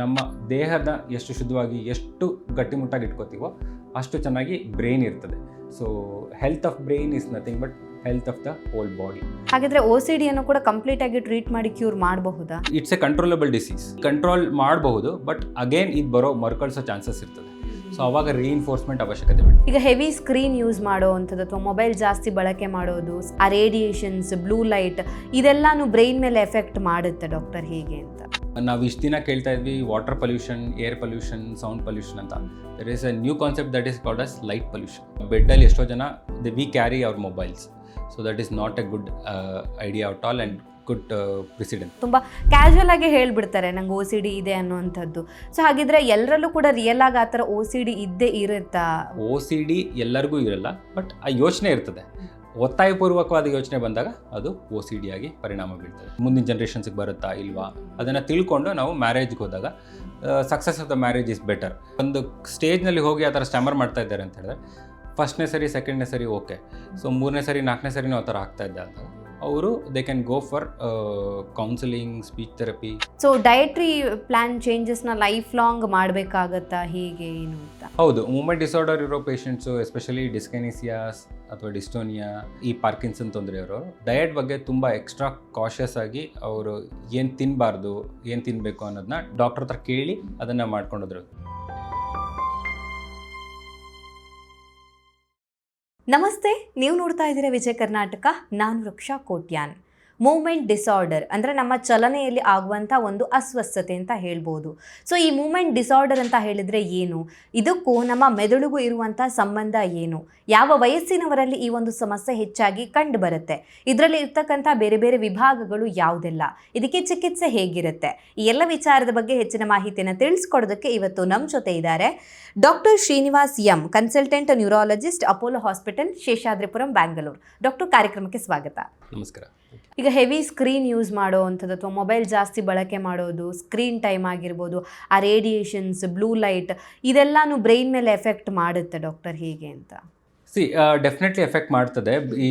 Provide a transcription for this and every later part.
ನಮ್ಮ ದೇಹದ ಎಷ್ಟು ಶುದ್ಧವಾಗಿ ಎಷ್ಟು ಗಟ್ಟಿಮುಟ್ಟಾಗಿ ಇಟ್ಕೋತೀವೋ ಅಷ್ಟು ಚೆನ್ನಾಗಿ ಬ್ರೈನ್ ಇರ್ತದೆ. So health of brain is nothing but health of the whole body ಹಾಗಿದ್ರೆ ಓ ಸಿ ಡಿಯನ್ನು ಕೂಡ ಕಂಪ್ಲೀಟ್ ಆಗಿ ಟ್ರೀಟ್ ಮಾಡಿ ಕ್ಯೂರ್ ಮಾಡಬಹುದಾ? It's a controllable disease control ಮಾಡಬಹುದು ಬಟ್ ಅಗೇನ್ ಇದು ಬರೋ ಮರ್ಕಳ್ಸೋ ಚಾನ್ಸಸ್ ಇರ್ತದೆ. ಸೊ ಅವಾಗ ರೀಇನ್ಫೋರ್ಸ್ಮೆಂಟ್ ಅವಶ್ಯಕತೆ ಈಗ ಹೆವಿ ಸ್ಕ್ರೀನ್ ಯೂಸ್ ಮಾಡೋವಂಥದ್ದು ಅಥವಾ ಮೊಬೈಲ್ ಜಾಸ್ತಿ ಬಳಕೆ ಮಾಡೋದು ಆ ರೇಡಿಯೇಷನ್ಸ್ ಬ್ಲೂ ಲೈಟ್ ಇದೆಲ್ಲಾನು ಬ್ರೈನ್ ಮೇಲೆ ಎಫೆಕ್ಟ್ ಮಾಡುತ್ತೆ ಡಾಕ್ಟರ್ ಹೇಗೆ ಅಂತ. ನಾವು ಇಷ್ಟು ದಿನ ಕೇಳ್ತಾ ಇದ್ವಿ water pollution air pollution sound pollution ಅಂತ. There is a new concept that is called as light pollution ಬೆಡ್ಡಲ್ಲಿ ಎಷ್ಟೋ ಜನ the we carry our mobiles so that is not a good idea at all and good precedent ತುಂಬ casual ಆಗಿ ಹೇಳಿಬಿಡ್ತಾರೆ ನಂಗೆ O C D ಇದೆ ಅನ್ನುವಂಥದ್ದು. So ಹಾಗಿದ್ರೆ ಎಲ್ಲರಲ್ಲೂ ಕೂಡ ರಿಯಲ್ ಆಗಿ ಆ ಥರ ಓ ಸಿ ಡಿ ಇದ್ದೇ ಇರುತ್ತಾ? ಓ ಸಿ ಡಿ ಎಲ್ಲರಿಗೂ ಇರಲ್ಲ ಬಟ್ ಆ ಯೋಚನೆ ಇರ್ತದೆ. ಒತ್ತಾಯಪೂರ್ವಕವಾದ ಯೋಚನೆ ಬಂದಾಗ ಅದು ಒ ಸಿ ಡಿ ಆಗಿ ಪರಿಣಾಮ ಬೀಳ್ತದೆ. ಮುಂದಿನ ಜನ್ರೇಷನ್ಸ್ಗೆ ಬರುತ್ತಾ ಇಲ್ವಾ? ಅದನ್ನು ತಿಳ್ಕೊಂಡು ನಾವು ಮ್ಯಾರೇಜ್ಗೆ ಹೋದಾಗ success of the marriage is better ಒಂದು ಸ್ಟೇಜ್ನಲ್ಲಿ ಹೋಗಿ ಆ ಥರ ಸ್ಟ್ಯಾಮರ್ ಮಾಡ್ತಾ ಇದ್ದಾರೆ ಅಂತ ಹೇಳಿದ್ರೆ ಫಸ್ಟ್ನೇ ಸರಿ ಸೆಕೆಂಡ್ನೇ ಸರಿ ಓಕೆ ಸೊ ಮೂರನೇ ಸರಿ, ನಾಲ್ಕನೇ ಸರಿನೂ ಆ ಥರ ಆಗ್ತಾ ಇದ್ದೆ ಅಂದಾಗ ಅವರು they can go for counselling speech therapy so dietary plan ಚೇಂಜಸ್ನ life long ಮಾಡಬೇಕಾಗತ್ತಾ? ಹೀಗೆ ಏನು ಅಂತ? ಹೌದು ಮೂಮೆಂಟ್ ಡಿಸಾರ್ಡರ್ ಇರೋ ಪೇಷಂಟ್ಸು ಎಸ್ಪೆಷಲಿ ಡಿಸ್ಕೆನಿಸಿಯಾಸ್ ಅಥವಾ ಡಿಸ್ಟೋನಿಯಾ ಈ ಪಾರ್ಕಿನ್ಸನ್ ತೊಂದರೆಯವರು ಡಯಟ್ ಬಗ್ಗೆ ತುಂಬ ಎಕ್ಸ್ಟ್ರಾ ಕಾಷಿಯಸ್ ಆಗಿ ಅವರು ಏನು ತಿನ್ನಬಾರ್ದು ಏನು ತಿನ್ನಬೇಕು ಅನ್ನೋದನ್ನ ಡಾಕ್ಟರ್ ಹತ್ರ ಕೇಳಿ ಅದನ್ನು ಮಾಡ್ಕೊಂಡೋದ್ರು. ನಮಸ್ತೆ ನೀವು ನೋಡ್ತಾ ಇದ್ದೀರಾ ವಿಜಯ ಕರ್ನಾಟಕ ನಾನು ವೃಕ್ಷಾ ಕೋಟ್ಯಾನ್. ಮೂಮೆಂಟ್ ಡಿಸಾರ್ಡರ್ ಅಂದರೆ ನಮ್ಮ ಚಲನೆಯಲ್ಲಿ ಆಗುವಂಥ ಒಂದು ಅಸ್ವಸ್ಥತೆ ಅಂತ ಹೇಳ್ಬೋದು. ಸೊ ಈ ಮೂಮೆಂಟ್ ಡಿಸಾರ್ಡರ್ ಅಂತ ಹೇಳಿದರೆ ಏನು? ಇದಕ್ಕೂ ನಮ್ಮ ಮೆದುಳಿಗೂ ಇರುವಂಥ ಸಂಬಂಧ ಏನು? ಯಾವ ವಯಸ್ಸಿನವರಲ್ಲಿ ಈ ಒಂದು ಸಮಸ್ಯೆ ಹೆಚ್ಚಾಗಿ ಕಂಡು ಬರುತ್ತೆ? ಇದರಲ್ಲಿ ಇರ್ತಕ್ಕಂಥ ಬೇರೆ ಬೇರೆ ವಿಭಾಗಗಳು ಯಾವುದೆಲ್ಲ? ಇದಕ್ಕೆ ಚಿಕಿತ್ಸೆ ಹೇಗಿರುತ್ತೆ? ಈ ಎಲ್ಲ ವಿಚಾರದ ಬಗ್ಗೆ ಹೆಚ್ಚಿನ ಮಾಹಿತಿಯನ್ನು ತಿಳಿಸ್ಕೊಡೋದಕ್ಕೆ ಇವತ್ತು ನಮ್ಮ ಜೊತೆ ಇದ್ದಾರೆ doctor Srinivas M, consultant neurologist, Apollo hospital, Seshadripuram Bangalore doctor ಕಾರ್ಯಕ್ರಮಕ್ಕೆ ಸ್ವಾಗತ. ನಮಸ್ಕಾರ. ಈಗ ಹೆವಿ ಸ್ಕ್ರೀನ್ ಯೂಸ್ ಮಾಡುವಂಥದ್ದು ಅಥವಾ ಮೊಬೈಲ್ ಜಾಸ್ತಿ ಬಳಕೆ ಮಾಡೋದು ಸ್ಕ್ರೀನ್ ಟೈಮ್ ಆಗಿರ್ಬೋದು, ಆ ರೇಡಿಯೇಷನ್ಸ್ ಬ್ಲೂ ಲೈಟ್ ಇದೆಲ್ಲಾನು ಬ್ರೈನ್ ಮೇಲೆ ಎಫೆಕ್ಟ್ ಮಾಡುತ್ತೆ ಡಾಕ್ಟರ್ ಹೇಗೆ ಅಂತ? ಸಿ ಡೆಫಿನೆಟ್ಲಿ ಎಫೆಕ್ಟ್ ಮಾಡ್ತದೆ. ಈ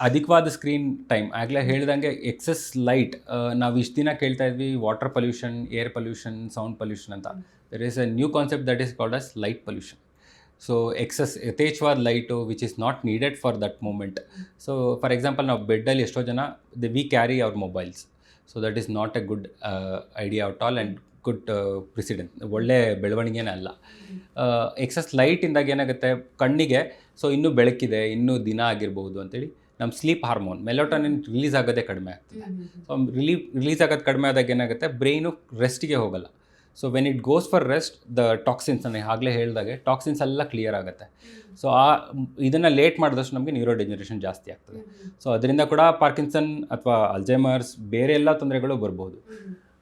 ಅಧಿಕವಾದ ಸ್ಕ್ರೀನ್ ಟೈಮ್ ಆಗಲೇ ಹೇಳ್ದಂಗೆ ಎಕ್ಸಸ್ ಲೈಟ್ ನಾವು ಇಷ್ಟು ದಿನ ಕೇಳ್ತಾ ಇದ್ವಿ water pollution air pollution sound pollution ಅಂತ. There is a new concept that is called as light pollution so excess ಯಥೇಚ್ಛವಾದ light which is not needed for that moment so for example ನಾವು ಬೆಡ್ಡಲ್ಲಿ ಎಷ್ಟೋ ಜನ the we carry our mobiles so that is not a good idea at all and good precedent ಒಳ್ಳೆ ಬೆಳವಣಿಗೆನೇ ಅಲ್ಲ. Excess ಲೈಟಿಂದಾಗ ಏನಾಗುತ್ತೆ? ಕಣ್ಣಿಗೆ so ಇನ್ನೂ ಬೆಳಕಿದೆ ಇನ್ನೂ ದಿನ ಆಗಿರ್ಬೋದು ಅಂತೇಳಿ ನಮ್ಮ ಸ್ಲೀಪ್ ಹಾರ್ಮೋನ್ ಮೆಲೋಟನಿನ್ ರಿಲೀಸ್ ಆಗೋದೇ ಕಡಿಮೆ ಆಗ್ತದೆ. ಸೊ ರಿಲೀ ರಿಲೀಸ್ ಆಗೋದು ಕಡಿಮೆ ಆದಾಗ ಏನಾಗುತ್ತೆ? ಬ್ರೈನು ರೆಸ್ಟಿಗೆ ಹೋಗಲ್ಲ. So when it goes for rest the toxins ನಾನು ಆಗಲೇ ಹೇಳಿದಾಗೆ ಟಾಕ್ಸಿನ್ಸ್ ಎಲ್ಲ ಕ್ಲಿಯರ್ ಆಗುತ್ತೆ. ಸೊ ಆ, ಇದನ್ನು ಲೇಟ್ ಮಾಡಿದಷ್ಟು ನಮಗೆ ನ್ಯೂರೋ ಡೆಜನರೇಷನ್ ಜಾಸ್ತಿ ಆಗ್ತದೆ. ಸೊ ಅದರಿಂದ ಕೂಡ ಪಾರ್ಕಿನ್ಸನ್ ಅಥವಾ ಅಲ್ಜೈಮರ್ಸ್ ಬೇರೆ ಎಲ್ಲ ತೊಂದರೆಗಳು ಬರ್ಬೋದು.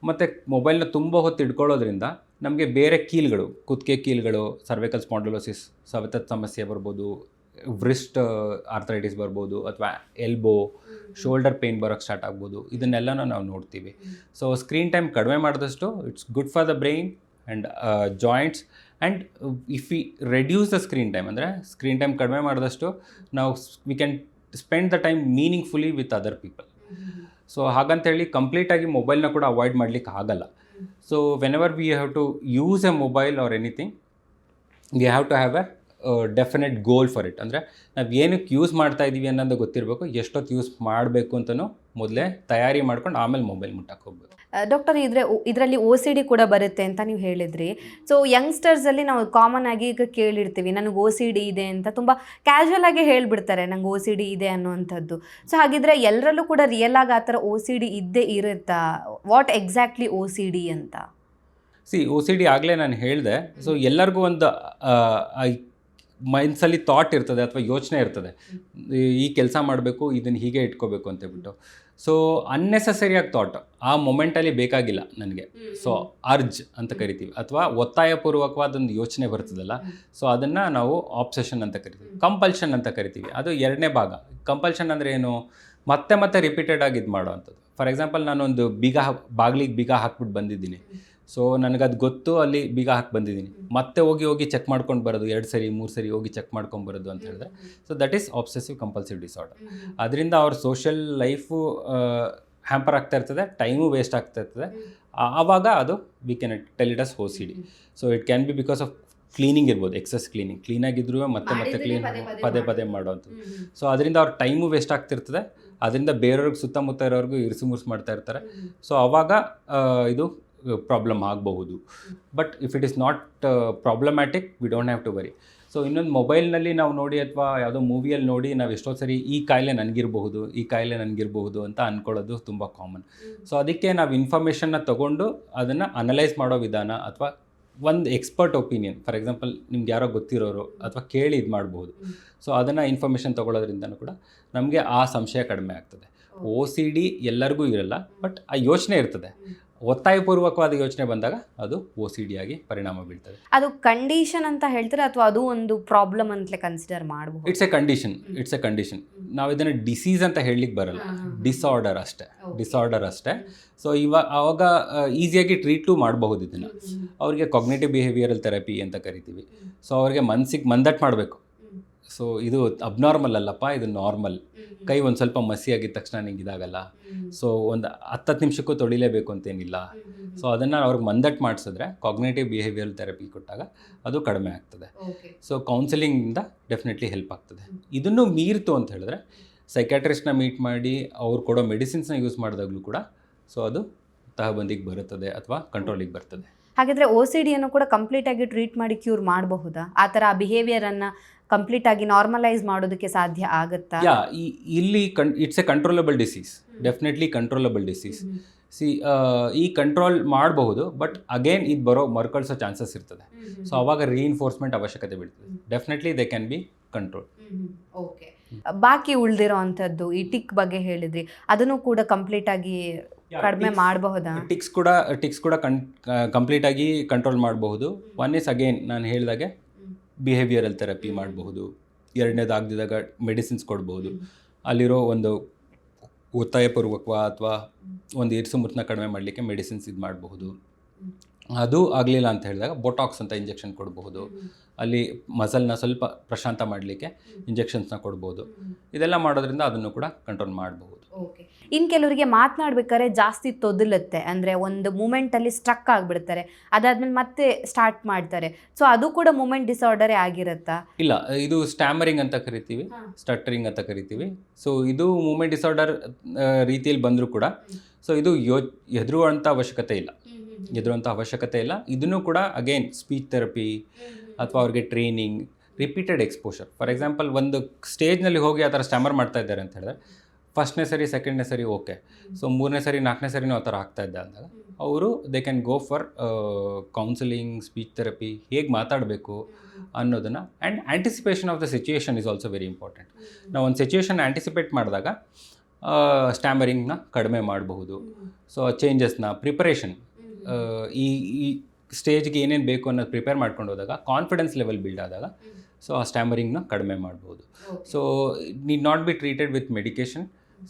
ಮತ್ತು ಮೊಬೈಲ್ನ ತುಂಬ ಹೊತ್ತು ಇಟ್ಕೊಳ್ಳೋದ್ರಿಂದ ನಮಗೆ ಬೇರೆ ಕೀಲ್ಗಳು, ಕುತ್ತಿಗೆ ಕೀಲ್ಗಳು ಸರ್ವೈಕಲ್ ಸ್ಪಾಂಡಲೋಸಿಸ್ ಸವೆತದ ಸಮಸ್ಯೆ ಬರ್ಬೋದು ವ್ರಿಸ್ಟ್ ಆರ್ಥರೈಟಿಸ್ ಬರ್ಬೋದು ಅಥವಾ ಎಲ್ಬೋ ಶೋಲ್ಡರ್ ಪೇನ್ ಬರೋಕ್ಕೆ ಸ್ಟಾರ್ಟ್ ಆಗ್ಬೋದು. ಇದನ್ನೆಲ್ಲನೂ ನಾವು ನೋಡ್ತೀವಿ. ಸೊ ಸ್ಕ್ರೀನ್ ಟೈಮ್ ಕಡಿಮೆ ಮಾಡಿದಷ್ಟು it's good for the brain and joints and if we reduce the screen time ಅಂದರೆ ಸ್ಕ್ರೀನ್ ಟೈಮ್ ಕಡಿಮೆ ಮಾಡಿದಷ್ಟು ನಾವು we can spend the time meaningfully with other people so ಹಾಗಂತೇಳಿ ಕಂಪ್ಲೀಟಾಗಿ ಮೊಬೈಲ್ನ ಕೂಡ ಅವಾಯ್ಡ್ ಮಾಡ್ಲಿಕ್ಕೆ ಆಗಲ್ಲ. So whenever we have to use a mobile or anything we have to have a definite goal for it ಅಂದರೆ ನಾವು ಏನಕ್ಕೆ ಯೂಸ್ ಮಾಡ್ತಾ ಇದ್ದೀವಿ ಅನ್ನೋದು ಗೊತ್ತಿರಬೇಕು ಎಷ್ಟೊತ್ತು ಯೂಸ್ ಮಾಡಬೇಕು ಅಂತಲೂ ಮೊದಲೇ ತಯಾರಿ ಮಾಡ್ಕೊಂಡು ಆಮೇಲೆ ಮೊಬೈಲ್ ಮುಟ್ಟಕ್ಕೆ ಹೋಗ್ಬೋದು. ಡಾಕ್ಟರ್ ಇದ್ರೆ ಇದರಲ್ಲಿ ಓ ಸಿ ಡಿ ಕೂಡ ಬರುತ್ತೆ ಅಂತ ನೀವು ಹೇಳಿದ್ರಿ. ಸೊ ಯಂಗ್ಸ್ಟರ್ಸಲ್ಲಿ ನಾವು ಕಾಮನ್ ಆಗಿ ಈಗ ಕೇಳಿರ್ತೀವಿ ನನಗೆ ಓ ಸಿ ಡಿ ಇದೆ ಅಂತ. ತುಂಬ ಕ್ಯಾಶುವಲ್ ಆಗಿ ಹೇಳ್ಬಿಡ್ತಾರೆ ನಂಗೆ ಓ ಸಿ ಡಿ ಇದೆ ಅನ್ನುವಂಥದ್ದು. ಸೊ ಹಾಗಿದ್ರೆ ಎಲ್ಲರಲ್ಲೂ ಕೂಡ ರಿಯಲ್ ಆಗಿ ಆ ಥರ ಓ ಸಿ ಡಿ ಇದ್ದೇ ಇರುತ್ತಾ? What exactly O C D ಅಂತ? ಸಿ ಓ ಸಿ ಡಿ ಆಗಲೇ ನಾನು ಹೇಳಿದೆ. ಸೊ ಎಲ್ಲರಿಗೂ ಒಂದು ಮೈನ್ಸಲ್ಲಿ ಥಾಟ್ ಇರ್ತದೆ ಅಥವಾ ಯೋಚನೆ ಇರ್ತದೆ. ಈ- ಕೆಲಸ ಮಾಡಬೇಕು ಇದನ್ನು ಹೀಗೆ ಇಟ್ಕೋಬೇಕು ಅಂತ ಹೇಳ್ಬಿಟ್ಟು ಸೊ ಅನ್ನೆಸಸರಿಯಾಗಿ ಥಾಟ್ ಆ ಮೊಮೆಂಟಲ್ಲಿ ಬೇಕಾಗಿಲ್ಲ ನನಗೆ. ಸೊ ಅರ್ಜ್ ಅಂತ ಕರಿತೀವಿ. ಅಥವಾ ಒತ್ತಾಯಪೂರ್ವಕವಾದ ಒಂದು ಯೋಚನೆ ಬರ್ತದಲ್ಲ. ಸೊ ಅದನ್ನು ನಾವು ಆಪ್ಸೆಷನ್ ಅಂತ ಕರಿತೀವಿ. ಕಂಪಲ್ಷನ್ ಅಂತ ಕರಿತೀವಿ. ಅದು ಎರಡನೇ ಭಾಗ. ಕಂಪಲ್ಷನ್ ಅಂದರೆ ಏನು? ಮತ್ತೆ ಮತ್ತೆ ರಿಪೀಟೆಡ್ ಆಗಿ ಇದು ಮಾಡೋವಂಥದ್ದು ಫಾರ್ ಎಕ್ಸಾಂಪಲ್ ನಾನೊಂದು ಬೀಗ ಬಾಗಿಲಿಗೆ ಬೀಗ ಹಾಕ್ಬಿಟ್ಟು ಬಂದಿದ್ದೀನಿ. ಸೊ ನನಗದು ಗೊತ್ತು ಅಲ್ಲಿ ಬೀಗ ಹಾಕಿ ಬಂದಿದ್ದೀನಿ. ಮತ್ತೆ ಹೋಗಿ ಹೋಗಿ ಚೆಕ್ ಮಾಡ್ಕೊಂಡು ಬರೋದು ಎರಡು ಸರಿ ಮೂರು ಸರಿ ಹೋಗಿ ಚೆಕ್ ಮಾಡ್ಕೊಂಡು ಬರೋದು ಅಂತ ಹೇಳಿದ್ರೆ so that is obsessive compulsive disorder ಅದರಿಂದ ಅವ್ರ ಸೋಷಿಯಲ್ ಲೈಫು ಹ್ಯಾಂಪರ್ ಆಗ್ತಾ ಇರ್ತದೆ ಟೈಮು ವೇಸ್ಟ್ ಆಗ್ತಾ ಇರ್ತದೆ. ಆವಾಗ ಅದು we can tell it as O C D so it can be because of cleaning ಇರ್ಬೋದು ಎಕ್ಸಸ್ ಕ್ಲೀನಿಂಗ್ ಕ್ಲೀನಾಗಿದ್ರು ಮತ್ತೆ ಮತ್ತೆ ಕ್ಲೀನ್ ಪದೇ ಪದೇ ಮಾಡುವಂಥದ್ದು ಮಾಡೋದು. ಪದೇ ಮಾಡೋವಂಥದ್ದು ಸೊ ಅದರಿಂದ ಅವ್ರ ಟೈಮು ವೇಸ್ಟ್ ಆಗ್ತಿರ್ತದೆ ಅದರಿಂದ ಬೇರೆಯವ್ರಿಗೆ ಸುತ್ತಮುತ್ತ ಇರೋರಿಗೂ ಇರಿಸು ಮುರ್ಸು ಮಾಡ್ತಾ ಇರ್ತಾರೆ. ಸೊ ಆವಾಗ ಇದು ಪ್ರಾಬ್ಲಮ್ ಆಗಬಹುದು. But if it is not problematic we don't have to worry so ಇನ್ನೊಂದು ಮೊಬೈಲ್ನಲ್ಲಿ ನಾವು ನೋಡಿ ಅಥವಾ ಯಾವುದೋ ಮೂವಿಯಲ್ಲಿ ನೋಡಿ ನಾವು ಎಷ್ಟೋ ಸರಿ ಈ ಕಾಯಿಲೆ ನನಗಿರಬಹುದು ಈ ಕಾಯಿಲೆ ನನಗಿರಬಹುದು ಅಂತ ಅಂದ್ಕೊಳ್ಳೋದು ತುಂಬ ಕಾಮನ್ ಸೊ ಅದಕ್ಕೆ ನಾವು ಇನ್ಫಾರ್ಮೇಷನ್ನ ತೊಗೊಂಡು ಅದನ್ನು ಅನಲೈಸ್ ಮಾಡೋ ವಿಧಾನ ಅಥವಾ ಒಂದು ಎಕ್ಸ್ಪರ್ಟ್ ಒಪಿನಿಯನ್ ಫಾರ್ ಎಕ್ಸಾಂಪಲ್ ನಿಮ್ಗೆ ಯಾರೋ ಗೊತ್ತಿರೋರು ಅಥವಾ ಕೇಳಿ ಇದು ಮಾಡ್ಬೋದು ಸೊ ಅದನ್ನು ಇನ್ಫಾರ್ಮೇಷನ್ ತೊಗೊಳೋದ್ರಿಂದನೂ ಕೂಡ ನಮಗೆ ಆ ಸಂಶಯ ಕಡಿಮೆ ಆಗ್ತದೆ. ಓ ಸಿ ಡಿ ಎಲ್ಲರಿಗೂ ಇರಲ್ಲ ಬಟ್ ಆ ಯೋಚನೆ ಇರ್ತದೆ. ಒತ್ತಾಯಪೂರ್ವಕವಾದ ಯೋಚನೆ ಬಂದಾಗ ಅದು ಓ ಸಿ ಡಿ ಆಗಿ ಪರಿಣಾಮ ಬೀಳ್ತದೆ. ಅದು ಕಂಡೀಷನ್ ಅಂತ ಹೇಳ್ತಾರೆ ಅಥವಾ ಅದು ಒಂದು ಪ್ರಾಬ್ಲಮ್ ಅಂತಲೇ ಕನ್ಸಿಡರ್ ಮಾಡಬಹುದು? It's a condition it's a condition ನಾವು ಇದನ್ನು ಡಿಸೀಸ್ ಅಂತ ಹೇಳಲಿಕ್ಕೆ ಬರಲ್ಲ. ಡಿಸಾರ್ಡರ್ ಅಷ್ಟೇ. ಡಿಸಾರ್ಡರ್ ಅಷ್ಟೇ. ಸೊ ಇವಾಗ ಆವಾಗ ಈಸಿಯಾಗಿ ಟ್ರೀಟು ಮಾಡಬಹುದು ಇದನ್ನು. ಅವರಿಗೆ ಕಾಗ್ನೇಟಿವ್ ಬಿಹೇವಿಯರಲ್ ಥೆರಪಿ ಅಂತ ಕರಿತೀವಿ. ಸೊ ಅವರಿಗೆ ಮನ್ಸಿಗೆ ಮಂದಟ್ ಮಾಡಬೇಕು. ಸೊ ಇದು ಅಬ್ನಾರ್ಮಲ್ ಅಲ್ಲಪ್ಪ ಇದು ನಾರ್ಮಲ್ ಕೈ ಒಂದು ಸ್ವಲ್ಪ ಮಸಿ ಆಗಿದ ತಕ್ಷಣ ನಿಂಗೆ ಇದಾಗಲ್ಲ. ಸೊ ಒಂದು ಹತ್ತತ್ತು ನಿಮಿಷಕ್ಕೂ ತೊಳಿಲೇಬೇಕು ಅಂತೇನಿಲ್ಲ. ಸೊ ಅದನ್ನು ಅವ್ರಿಗೆ ಮಂದಟ್ ಮಾಡಿಸಿದ್ರೆ ಕಾಗ್ನೇಟಿವ್ ಬಿಹೇವಿಯರ್ ಥೆರಪಿ ಕೊಟ್ಟಾಗ ಅದು ಕಡಿಮೆ ಆಗ್ತದೆ. ಸೊ ಕೌನ್ಸಿಲಿಂಗಿಂದ ಡೆಫಿನೆಟ್ಲಿ ಹೆಲ್ಪ್ ಆಗ್ತದೆ. ಇದನ್ನು ಮೀರಿತು ಅಂತ ಹೇಳಿದ್ರೆ ಸೈಕ್ಯಾಟ್ರಿಸ್ಟ್ನ ಮೀಟ್ ಮಾಡಿ ಅವ್ರು ಕೊಡೋ ಮೆಡಿಸಿನ್ಸ್ನ ಯೂಸ್ ಮಾಡಿದಾಗಲೂ ಕೂಡ ಸೊ ಅದು ತಹಬಂದಿಗೆ ಬರುತ್ತದೆ ಅಥವಾ ಕಂಟ್ರೋಲಿಗೆ ಬರ್ತದೆ. ಹಾಗಿದ್ರೆ ಓ ಸಿ ಡಿಯನ್ನು ಕೂಡ ಕಂಪ್ಲೀಟ್ ಆಗಿ ಟ್ರೀಟ್ ಮಾಡಿ ಕ್ಯೂರ್ ಮಾಡಬಹುದಾ? ಆ ಥರ ಆ ಬಿಹೇವಿಯರ್ ಅನ್ನ ಕಂಪ್ಲೀಟ್ ಆಗಿ ನಾರ್ಮಲೈಸ್ ಮಾಡೋದಕ್ಕೆ ಸಾಧ್ಯ ಆಗುತ್ತಾ? ಯಾ ಈ ಇಲ್ಲಿ it's a controllable disease definitely controllable disease see ಈ ಕಂಟ್ರೋಲ್ ಮಾಡಬಹುದು ಬಟ್ ಅಗೇನ್ ಇದು ಬರೋ ಮರ್ಕಳಿಸೋ ಚಾನ್ಸಸ್ ಇರ್ತದೆ. ಸೊ ಅವಾಗ ರೀಇನ್ಫೋರ್ಸ್ಮೆಂಟ್ ಅವಶ್ಯಕತೆ ಬೀಳ್ತದೆ. Definitely they can be control okay ಬಾಕಿ ಉಳ್ದಿರೋ ಅಂಥದ್ದು ಈ ಟಿಕ್ ಬಗ್ಗೆ ಹೇಳಿದ್ರಿ ಅದನ್ನು ಕೂಡ ಕಂಪ್ಲೀಟ್ ಆಗಿ ಕಡಿಮೆ ಮಾಡಬಹುದಾ? ಟಿಕ್ಸ್ ಕೂಡ ಟಿಕ್ಸ್ ಕೂಡ ಕನ್ ಕಂಪ್ಲೀಟ್ ಆಗಿ ಕಂಟ್ರೋಲ್ ಮಾಡಬಹುದು. ಒನ್ ಇಸ್ ಅಗೇನ್ ನಾನು ಹೇಳಿದಾಗೆ ಬಿಹೇವಿಯರಲ್ ಥೆರಪಿ ಮಾಡಬಹುದು. ಎರಡನೇದು ಆಗದಿದ್ದಾಗ ಮೆಡಿಸಿನ್ಸ್ ಕೊಡ್ಬೋದು ಅಲ್ಲಿರೋ ಒಂದು ಒತ್ತಾಯಪೂರ್ವಕ ಅಥವಾ ಒಂದು ಇರಿಸು ಮುತ್ತನ್ನ ಕಡಿಮೆ ಮಾಡಲಿಕ್ಕೆ ಮೆಡಿಸಿನ್ಸ್ ಇದು ಮಾಡಬಹುದು. ಅದು ಆಗಲಿಲ್ಲ ಅಂತ ಹೇಳಿದಾಗ ಬೊಟಾಕ್ಸ್ ಅಂತ ಇಂಜೆಕ್ಷನ್ ಕೊಡಬಹುದು. ಅಲ್ಲಿ ಮಸಲ್ನ ಸ್ವಲ್ಪ ಪ್ರಶಾಂತ ಮಾಡಲಿಕ್ಕೆ ಇಂಜೆಕ್ಷನ್ಸ್ನ ಕೊಡ್ಬೋದು ಇದೆಲ್ಲ ಮಾಡೋದ್ರಿಂದ ಅದನ್ನು ಕೂಡ ಕಂಟ್ರೋಲ್ ಮಾಡಬಹುದು. ಓಕೆ ಇನ್ನು ಕೆಲವರಿಗೆ ಮಾತನಾಡ್ಬೇಕಾದ್ರೆ ಜಾಸ್ತಿ ತೊದಲುತ್ತೆ. ಅಂದರೆ ಒಂದು ಮೂಮೆಂಟಲ್ಲಿ ಸ್ಟ್ರಕ್ ಆಗಿಬಿಡ್ತಾರೆ. ಅದಾದ್ಮೇಲೆ ಮತ್ತೆ ಸ್ಟಾರ್ಟ್ ಮಾಡ್ತಾರೆ. ಸೊ ಅದು ಕೂಡ ಮೂಮೆಂಟ್ ಡಿಸಾರ್ಡರೇ ಆಗಿರುತ್ತಾ? ಇಲ್ಲ ಇದು ಸ್ಟ್ಯಾಮರಿಂಗ್ ಅಂತ ಕರಿತೀವಿ. ಹಾ. ಸ್ಟಟ್ಟರಿಂಗ್ ಅಂತ ಕರಿತೀವಿ. ಸೊ ಇದು ಮೂಮೆಂಟ್ ಡಿಸಾರ್ಡರ್ ರೀತಿಯಲ್ಲಿ ಬಂದರೂ ಕೂಡ ಸೊ ಇದು ಯೋ ಹೆದರುವಂಥ ಅವಶ್ಯಕತೆ ಇಲ್ಲ. ಹೆದರುವಂಥ ಅವಶ್ಯಕತೆ ಇಲ್ಲ. ಇದನ್ನು ಕೂಡ ಅಗೇನ್ ಸ್ಪೀಚ್ ಥೆರಪಿ ಅಥವಾ ಅವ್ರಿಗೆ training repeated exposure for example ಒಂದು ಸ್ಟೇಜ್ನಲ್ಲಿ ಹೋಗಿ ಆ ಥರ ಸ್ಟ್ಯಾಮರ್ ಮಾಡ್ತಾ ಇದ್ದಾರೆ ಅಂತ ಹೇಳಿದ್ರೆ ಫಸ್ಟ್ನೇ ಸರಿ, ಸೆಕೆಂಡ್ನೇ ಸರಿ ಓಕೆ. ಸೊ ಮೂರನೇ ಸರಿ, ನಾಲ್ಕನೇ ಸರಿನೂ ಆ ಥರ ಆಗ್ತಾ ಇದ್ದ ಅಂದಾಗ ಅವರು they can go for counselling speech therapy ಹೇಗೆ ಮಾತಾಡಬೇಕು ಅನ್ನೋದನ್ನು and anticipation of the situation is also very important ನಾವು ಒಂದು ಸಿಚುಯೇಷನ್ ಆ್ಯಂಟಿಸಿಪೇಟ್ ಮಾಡಿದಾಗ ಸ್ಟ್ಯಾಮರಿಂಗ್ನ ಕಡಿಮೆ ಮಾಡಬಹುದು. ಸೊ ಚೇಂಜಸ್ನ ಪ್ರಿಪರೇಷನ್ ಈ ಈ ಸ್ಟೇಜ್ಗೆ ಏನೇನು ಬೇಕು ಅನ್ನೋದು ಪ್ರಿಪೇರ್ ಮಾಡ್ಕೊಂಡು ಹೋದಾಗ ಕಾನ್ಫಿಡೆನ್ಸ್ ಲೆವೆಲ್ ಬಿಲ್ಡ್ ಆದಾಗ ಸೊ ಆ ಸ್ಟ್ಯಾಮರಿಂಗ್ನ ಕಡಿಮೆ ಮಾಡ್ಬೋದು so need not be treated with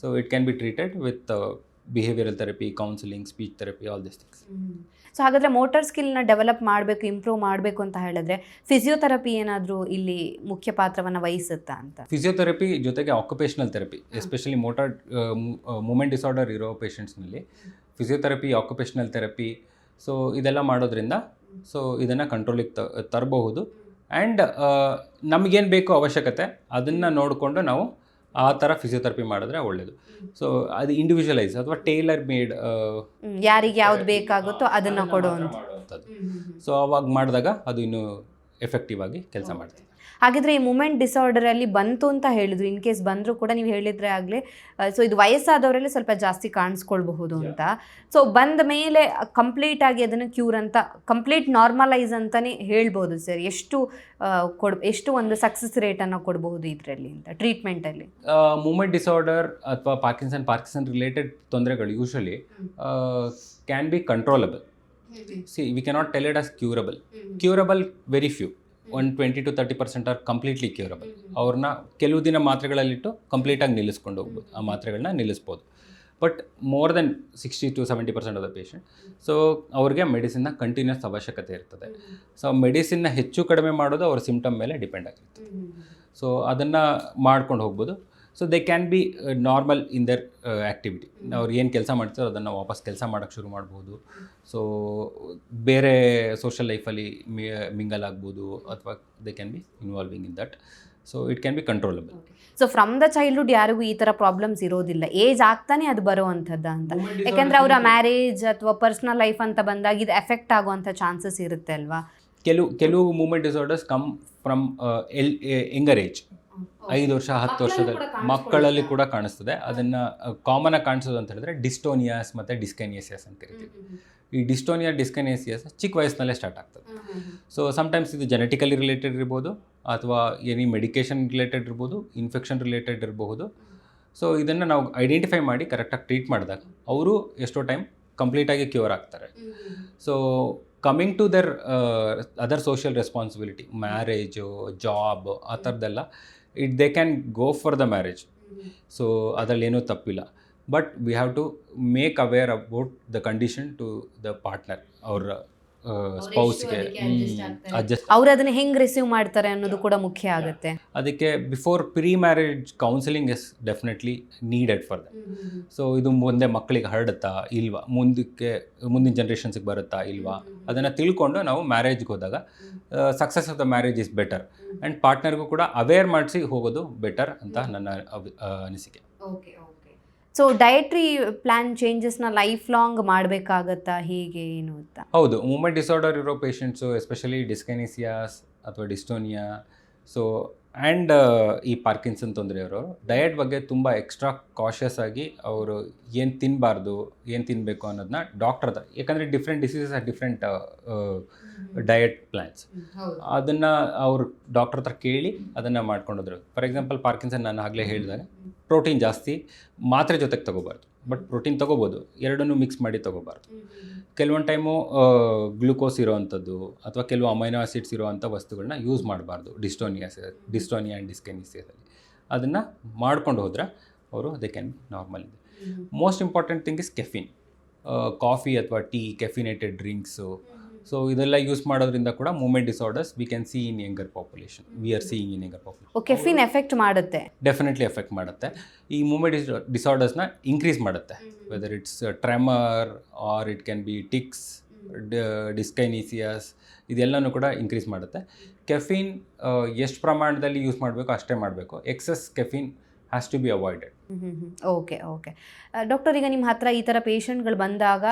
so it can be treated with behavioural therapy counselling speech therapy all this things so ಹಾಗಾದರೆ ಮೋಟರ್ ಸ್ಕಿಲ್ನ ಡೆವಲಪ್ ಮಾಡಬೇಕು ಇಂಪ್ರೂವ್ ಮಾಡಬೇಕು ಅಂತ ಹೇಳಿದ್ರೆ ಫಿಸಿಯೋಥೆರಪಿ ಏನಾದರೂ ಇಲ್ಲಿ ಮುಖ್ಯ ಪಾತ್ರವನ್ನು ವಹಿಸುತ್ತಾ ಅಂತ? ಫಿಸಿಯೋಥೆರಪಿ ಜೊತೆಗೆ occupational therapy especially motor movement disorder ಇರೋ ಪೇಷಂಟ್ಸ್ನಲ್ಲಿ ಫಿಸಿಯೋಥೆರಪಿ ಆಕ್ಯುಪೇಷನಲ್ ಥೆರಪಿ ಸೊ ಇದೆಲ್ಲ ಮಾಡೋದ್ರಿಂದ ಸೊ ಇದನ್ನು ಕಂಟ್ರೋಲಿಗೆ ತ ತರಬಹುದು. ಆ್ಯಂಡ್ ನಮಗೇನು ಬೇಕು ಅವಶ್ಯಕತೆ ಅದನ್ನು ನೋಡಿಕೊಂಡು ನಾವು ಆ ಥರ ಫಿಸಿಯೋಥೆರಪಿ ಮಾಡಿದ್ರೆ ಒಳ್ಳೆಯದು ಸೊ ಅದು ಇಂಡಿವಿಜುವಲೈಸ್ ಅಥವಾ ಟೇಲರ್ ಮೇಡ್ ಯಾರಿಗೆ ಯಾವ್ದು ಬೇಕಾಗುತ್ತೋ ಅದನ್ನು ಕೊಡುವಂಥದ್ದು. ಸೊ ಅವಾಗ ಮಾಡಿದಾಗ ಅದು ಇನ್ನೂ ಎಫೆಕ್ಟಿವ್ ಆಗಿ ಕೆಲಸ ಮಾಡ್ತದೆ. ಹಾಗಿದ್ರೆ ಈ ಮೂಮೆಂಟ್ ಡಿಸಾರ್ಡರ್ ಅಲ್ಲಿ ಬಂತು ಅಂತ ಹೇಳಿದ್ರು. ಇನ್ ಕೇಸ್ ಬಂದರೂ ಕೂಡ ನೀವು ಹೇಳಿದ್ರೆ ಆಗಲೇ ಸೊ ಇದು ವಯಸ್ಸಾದವರಲ್ಲಿ ಸ್ವಲ್ಪ ಜಾಸ್ತಿ ಕಾಣಿಸ್ಕೊಳ್ಬಹುದು ಅಂತ. ಸೊ ಬಂದ ಮೇಲೆ ಕಂಪ್ಲೀಟ್ ಆಗಿ ಅದನ್ನು ಕ್ಯೂರ್ ಅಂತ ಕಂಪ್ಲೀಟ್ ನಾರ್ಮಲೈಸ್ ಅಂತಾನೆ ಹೇಳ್ಬೋದು ಸರ್. ಎಷ್ಟು ಕೊಡ್ ಎಷ್ಟು ಒಂದು ಸಕ್ಸಸ್ ರೇಟನ್ನು ಕೊಡಬಹುದು ಇದರಲ್ಲಿ ಅಂತ ಟ್ರೀಟ್ಮೆಂಟಲ್ಲಿ ಮೂಮೆಂಟ್ ಡಿಸಾರ್ಡರ್ ಅಥವಾ ಪಾರ್ಕಿನ್ಸನ್ ಪಾರ್ಕಿನ್ಸನ್ ರಿಲೇಟೆಡ್ ತೊಂದರೆಗಳು usually can be controllable see we cannot tell it as curable curable very few one twenty to thirty percent are completely curable. ಅವ್ರನ್ನ ಕೆಲವು ದಿನ ಮಾತ್ರೆಗಳಲ್ಲಿಟ್ಟು ಕಂಪ್ಲೀಟಾಗಿ ನಿಲ್ಲಿಸ್ಕೊಂಡು ಹೋಗ್ಬೋದು. ಆ ಮಾತ್ರೆಗಳನ್ನ ನಿಲ್ಲಿಸ್ಬೋದು. But more than sixty to seventy percent of the patient. So ಅವ್ರಿಗೆ ಮೆಡಿಸಿನ್ನ ಕಂಟಿನ್ಯೂಸ್ ಅವಶ್ಯಕತೆ ಇರ್ತದೆ. ಸೊ ಮೆಡಿಸಿನ್ನ ಹೆಚ್ಚು ಕಡಿಮೆ ಮಾಡೋದು ಅವ್ರ ಸಿಮ್ಟಮ್ ಮೇಲೆ ಡಿಪೆಂಡ್ ಆಗಿರ್ತದೆ ಸೊ ಅದನ್ನು ಮಾಡ್ಕೊಂಡು ಹೋಗ್ಬೋದು. So they can be normal in their activity ಅವ್ರು ಏನು ಕೆಲಸ ಮಾಡ್ತಾರೋ ಅದನ್ನು ವಾಪಸ್ ಕೆಲಸ ಮಾಡೋಕ್ಕೆ ಶುರು ಮಾಡ್ಬೋದು. ಸೊ ಬೇರೆ ಸೋಷಲ್ ಲೈಫಲ್ಲಿ ಮಿಂಗಲ್ ಆಗ್ಬೋದು ಅಥವಾ they can be involving in that so it can be controllable so from the childhood ಯಾರಿಗೂ ಈ ಥರ ಪ್ರಾಬ್ಲಮ್ಸ್ ಇರೋದಿಲ್ಲ. ಏಜ್ ಆಗ್ತಾನೆ ಅದು ಬರುವಂಥದ್ದು ಅಂತ. ಯಾಕೆಂದರೆ ಅವರ ಮ್ಯಾರೇಜ್ ಅಥವಾ ಪರ್ಸ್ನಲ್ ಲೈಫ್ ಅಂತ ಬಂದಾಗ ಇದು ಎಫೆಕ್ಟ್ ಆಗುವಂಥ ಚಾನ್ಸಸ್ ಇರುತ್ತೆ ಅಲ್ವಾ? ಕೆಲವು ಕೆಲವು movement disorders come from L younger age ಐದು ವರ್ಷ ಹತ್ತು ವರ್ಷದ ಮಕ್ಕಳಲ್ಲಿ ಕೂಡ ಕಾಣಿಸ್ತದೆ. ಅದನ್ನು ಕಾಮನ್ ಆಗಿ ಕಾಣಿಸೋದು ಅಂತ ಹೇಳಿದ್ರೆ ಡಿಸ್ಟೋನಿಯಾಸ್ ಮತ್ತು ಡಿಸ್ಕೆನಿಯಸಿಯಸ್ ಅಂತ ಕರಿತೀವಿ ಈ ಡಿಸ್ಟೋನಿಯಾ ಡಿಸ್ಕೆನಿಯಸಿಯಸ್ ಚಿಕ್ಕ ವಯಸ್ಸಿನಲ್ಲೇ ಸ್ಟಾರ್ಟ್ ಆಗ್ತದೆ. ಸೊ ಸಮ್ಟೈಮ್ಸ್ ಇದು ಜೆನೆಟಿಕಲಿ ರಿಲೇಟೆಡ್ ಇರ್ಬೋದು ಅಥವಾ ಎನಿ ಮೆಡಿಕೇಷನ್ ರಿಲೇಟೆಡ್ ಇರ್ಬೋದು ಇನ್ಫೆಕ್ಷನ್ ರಿಲೇಟೆಡ್ ಇರಬಹುದು. ಸೊ ಇದನ್ನು ನಾವು ಐಡೆಂಟಿಫೈ ಮಾಡಿ ಕರೆಕ್ಟಾಗಿ ಟ್ರೀಟ್ ಮಾಡಿದಾಗ ಅವರು ಎಷ್ಟೋ ಟೈಮ್ ಕಂಪ್ಲೀಟಾಗಿ ಕ್ಯೂರ್ ಆಗ್ತಾರೆ. So coming to their other social responsibility marriage job ಆ ಥರದ್ದೆಲ್ಲ it they can go for the marriage so ಅದರಲ್ಲಿ ಏನೂ ತಪ್ಪಿಲ್ಲ. But we have to make aware about the condition to the partner ಅವ್ರ ಸ್ಪೌಸ್ಗೆ adjust ಅವ್ರು ಅದನ್ನ ಹೆಂಗ್ ರಿಸೀವ್ ಮಾಡ್ತಾರೆ ಅನ್ನೋದು ಕೂಡ ಮುಖ್ಯ ಆಗುತ್ತೆ. ಅದಕ್ಕೆ before pre marriage counselling is definitely needed for the so ಇದು ಮುಂದೆ ಮಕ್ಕಳಿಗೆ ಹರಡುತ್ತಾ ಇಲ್ವಾ? ಮುಂದಕ್ಕೆ ಮುಂದಿನ ಜನ್ರೇಷನ್ಸಿಗೆ ಬರುತ್ತಾ ಇಲ್ವಾ? ಅದನ್ನು ತಿಳ್ಕೊಂಡು ನಾವು ಮ್ಯಾರೇಜ್ಗೆ ಹೋದಾಗ success of the marriage is better and ಪಾರ್ಟ್ನರ್ಗೂ ಕೂಡ ಅವೇರ್ ಮಾಡಿಸಿ ಹೋಗೋದು ಬೆಟರ್ ಅಂತ ನನ್ನ ಅನಿಸಿಕೆ. ಸೊ ಡಯಟ್ರಿ ಪ್ಲಾನ್ ಚೇಂಜಸ್ನ ಲೈಫ್ ಲಾಂಗ್ ಮಾಡಬೇಕಾಗತ್ತಾ? ಹೀಗೆ ಏನು ಅಂತ? ಹೌದು, ಮೂಮೆಂಟ್ ಡಿಸಾರ್ಡರ್ ಇರೋ ಪೇಷಂಟ್ಸು ಎಸ್ಪೆಷಲಿ ಡಿಸ್ಕೆನಿಸಿಯಾಸ್ ಅಥವಾ ಡಿಸ್ಟೋನಿಯಾ ಸೊ ಆ್ಯಂಡ್ ಈ ಪಾರ್ಕಿನ್ಸನ್ ತೊಂದರೆ ಇರೋರು ಡಯಟ್ ಬಗ್ಗೆ ತುಂಬ ಎಕ್ಸ್ಟ್ರಾ ಕಾಷಿಯಸ್ ಆಗಿ ಅವರು ಏನು ತಿನ್ನಬಾರ್ದು ಏನು ತಿನ್ನಬೇಕು ಅನ್ನೋದನ್ನ ಡಾಕ್ಟರ್ ಹತ್ರ ಯಾಕಂದರೆ different diseases are different diet plans ಅದನ್ನು ಅವರು ಡಾಕ್ಟರ್ ಹತ್ರ ಕೇಳಿ ಅದನ್ನು ಮಾಡ್ಕೊಂಡೋದ್ರು. ಫಾರ್ ಎಕ್ಸಾಂಪಲ್ ಪಾರ್ಕಿನ್ಸನ್ ನಾನು ಆಗಲೇ ಹೇಳಿದಾಗ ಪ್ರೋಟೀನ್ ಜಾಸ್ತಿ ಮಾತ್ರೆ ಜೊತೆಗೆ ತೊಗೋಬಾರ್ದು. ಬಟ್ ಪ್ರೋಟೀನ್ ತೊಗೋಬೋದು. ಎರಡನ್ನೂ ಮಿಕ್ಸ್ ಮಾಡಿ ತೊಗೋಬಾರ್ದು. ಕೆಲವೊಂದು ಟೈಮು ಗ್ಲೂಕೋಸ್ ಇರೋವಂಥದ್ದು ಅಥವಾ ಕೆಲವು ಅಮೈನೋ ಆಸಿಡ್ಸ್ ಇರೋವಂಥ ವಸ್ತುಗಳನ್ನ ಯೂಸ್ ಮಾಡಬಾರ್ದು. ಡಿಸ್ಟೋನಿಯಾ ಡಿಸ್ಟೋನಿಯಾ ಆ್ಯಂಡ್ ಡಿಸ್ಕೆನಿಸಿಯಾದಲ್ಲಿ ಅದನ್ನು ಮಾಡ್ಕೊಂಡು ಹೋದ್ರೆ ಅವರು ಅದೇ ಕ್ಯಾನ್ ಬಿ ನಾರ್ಮಲ್ ಇದೆ most important thing is caffeine coffee ಅಥವಾ ಟೀ ಕೆಫಿನೇಟೆಡ್ ಡ್ರಿಂಕ್ಸು ಸೊ ಇದೆಲ್ಲ ಯೂಸ್ ಮಾಡೋದ್ರಿಂದ ಕೂಡ movement disorders we can see in younger population we are see in younger population caffeine effect ಮಾಡುತ್ತೆ. ಡೆಫಿನೆಟ್ಲಿ ಎಫೆಕ್ಟ್ ಮಾಡುತ್ತೆ. ಈ movement ಡಿಸಾರ್ಡರ್ಸ್ನ increase ಮಾಡುತ್ತೆ. Whether it's tremor or it can be tics dyskinesias ಇದೆಲ್ಲನೂ ಕೂಡ ಇನ್ಕ್ರೀಸ್ ಮಾಡುತ್ತೆ. ಕೆಫಿನ್ ಎಷ್ಟು ಪ್ರಮಾಣದಲ್ಲಿ ಯೂಸ್ ಮಾಡಬೇಕು ಅಷ್ಟೇ ಮಾಡಬೇಕು. Excess caffeine has to be avoided okay okay doctor ಈಗ ನಿಮ್ಮ ಹತ್ರ ಈ ಥರ ಪೇಷಂಟ್ಗಳು ಬಂದಾಗ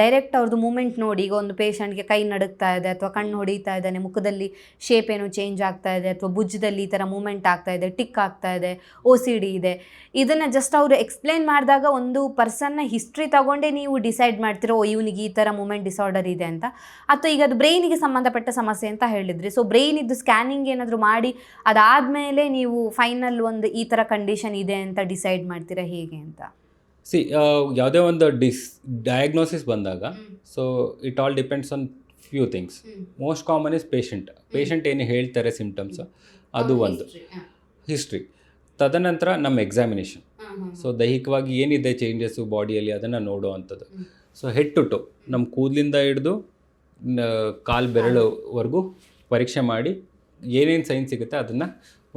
ಡೈರೆಕ್ಟ್ ಅವ್ರದ್ದು ಮೂಮೆಂಟ್ ನೋಡಿ, ಈಗ ಒಂದು ಪೇಷಂಟ್ಗೆ ಕೈ ನಡುಕ್ತಾ ಇದೆ ಅಥವಾ ಕಣ್ಣು ಹೊಡಿತಾ ಇದ್ದಾನೆ ಮುಖದಲ್ಲಿ ಶೇಪ್ ಏನೋ ಚೇಂಜ್ ಆಗ್ತಾ ಇದೆ ಅಥವಾ ಭುಜದಲ್ಲಿ ಈ ಥರ ಮೂಮೆಂಟ್ ಆಗ್ತಾ ಇದೆ ಟಿಕ್ ಆಗ್ತಾ ಇದೆ ಒ ಸಿ ಡಿ ಇದೆ. ಇದನ್ನು ಜಸ್ಟ್ ಅವರು ಎಕ್ಸ್ಪ್ಲೈನ್ ಮಾಡಿದಾಗ ಒಂದು ಪರ್ಸನ್ನ ಹಿಸ್ಟ್ರಿ ತಗೊಂಡೇ ನೀವು ಡಿಸೈಡ್ ಮಾಡ್ತಿರೋ ಇವನಿಗೆ ಈ ಥರ ಮೂಮೆಂಟ್ ಡಿಸಾರ್ಡರ್ ಇದೆ ಅಂತ. ಅಥವಾ ಈಗ ಅದು ಬ್ರೈನಿಗೆ ಸಂಬಂಧಪಟ್ಟ ಸಮಸ್ಯೆ ಅಂತ ಹೇಳಿದ್ರಿ. ಸೊ ಬ್ರೈನ್ ಇದ್ದು ಸ್ಕ್ಯಾನಿಂಗ್ ಏನಾದರೂ ಮಾಡಿ, ಅದಾದಮೇಲೆ ನೀವು ಫೈನಲ್ ಒಂದು ಈ ಥರ ಕಂಡೀಷನ್ ಇದೆ ಅಂತ ಡಿಸೈಡ್ ಮಾಡ್ತೀರಾ ಹೇಗೆ ಅಂತ? ಸಿ ಯಾವುದೇ ಒಂದು ಡಿಸ್ ಡಯಾಗ್ನೋಸಿಸ್ ಬಂದಾಗ so it all depends on few things most common is patient patient ಏನು ಹೇಳ್ತಾರೆ ಸಿಮ್ಟಮ್ಸ್ ಅದು ಒಂದು. ಹಿಸ್ಟ್ರಿ ತದನಂತರ ನಮ್ಮ ಎಕ್ಸಾಮಿನೇಷನ್ ಸೊ ದೈಹಿಕವಾಗಿ ಏನಿದೆ ಚೇಂಜಸ್ಸು ಬಾಡಿಯಲ್ಲಿ ಅದನ್ನು ನೋಡುವಂಥದ್ದು ಸೊ ಹೆಡ್ ಟು ಟು ನಮ್ಮ ಕೂದಲಿಂದ ಹಿಡಿದು ಕಾಲು ಬೆರಳುವರೆಗೂ ಪರೀಕ್ಷೆ ಮಾಡಿ ಏನೇನು ಸೈನ್ ಸಿಗುತ್ತೆ ಅದನ್ನು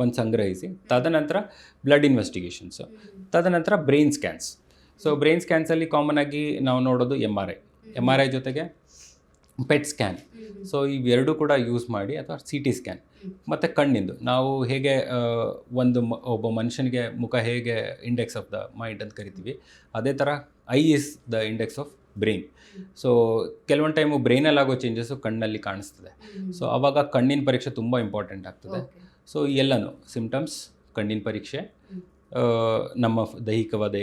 ಒಂದು ಸಂಗ್ರಹಿಸಿ. ತದನಂತರ ಬ್ಲಡ್ ಇನ್ವೆಸ್ಟಿಗೇಷನ್ಸು ತದನಂತರ ಬ್ರೈನ್ ಸ್ಕ್ಯಾನ್ಸ್ ಸೊ ಬ್ರೈನ್ ಸ್ಕ್ಯಾನ್ಸಲ್ಲಿ ಕಾಮನ್ ಆಗಿ ನಾವು ನೋಡೋದು M R I M R I ಜೊತೆಗೆ ಪೆಟ್ ಸ್ಕ್ಯಾನ್ ಸೊ ಇವೆರಡೂ ಕೂಡ ಯೂಸ್ ಮಾಡಿ ಅಥವಾ ಸಿ ಟಿ ಸ್ಕ್ಯಾನ್ ಮತ್ತು ಕಣ್ಣಿಂದು. ನಾವು ಹೇಗೆ ಒಂದು ಒಬ್ಬ ಮನುಷ್ಯನಿಗೆ ಮುಖ ಹೇಗೆ ಇಂಡೆಕ್ಸ್ ಆಫ್ ದ ಮೈಂಡ್ ಅಂತ ಕರಿತೀವಿ. ಅದೇ ಥರ eye is the index of brain so ಕೆಲವೊಂದು ಟೈಮು ಬ್ರೈನಲ್ಲಿ ಆಗೋ ಚೇಂಜಸ್ಸು ಕಣ್ಣಲ್ಲಿ ಕಾಣಿಸ್ತದೆ. ಸೊ ಆವಾಗ ಕಣ್ಣಿನ ಪರೀಕ್ಷೆ ತುಂಬ ಇಂಪಾರ್ಟೆಂಟ್ ಆಗ್ತದೆ. ಸೊ ಎಲ್ಲನೂ ಸಿಮ್ಟಮ್ಸ್ ಕಣ್ಣಿನ ಪರೀಕ್ಷೆ ನಮ್ಮ ದೈಹಿಕವಾದ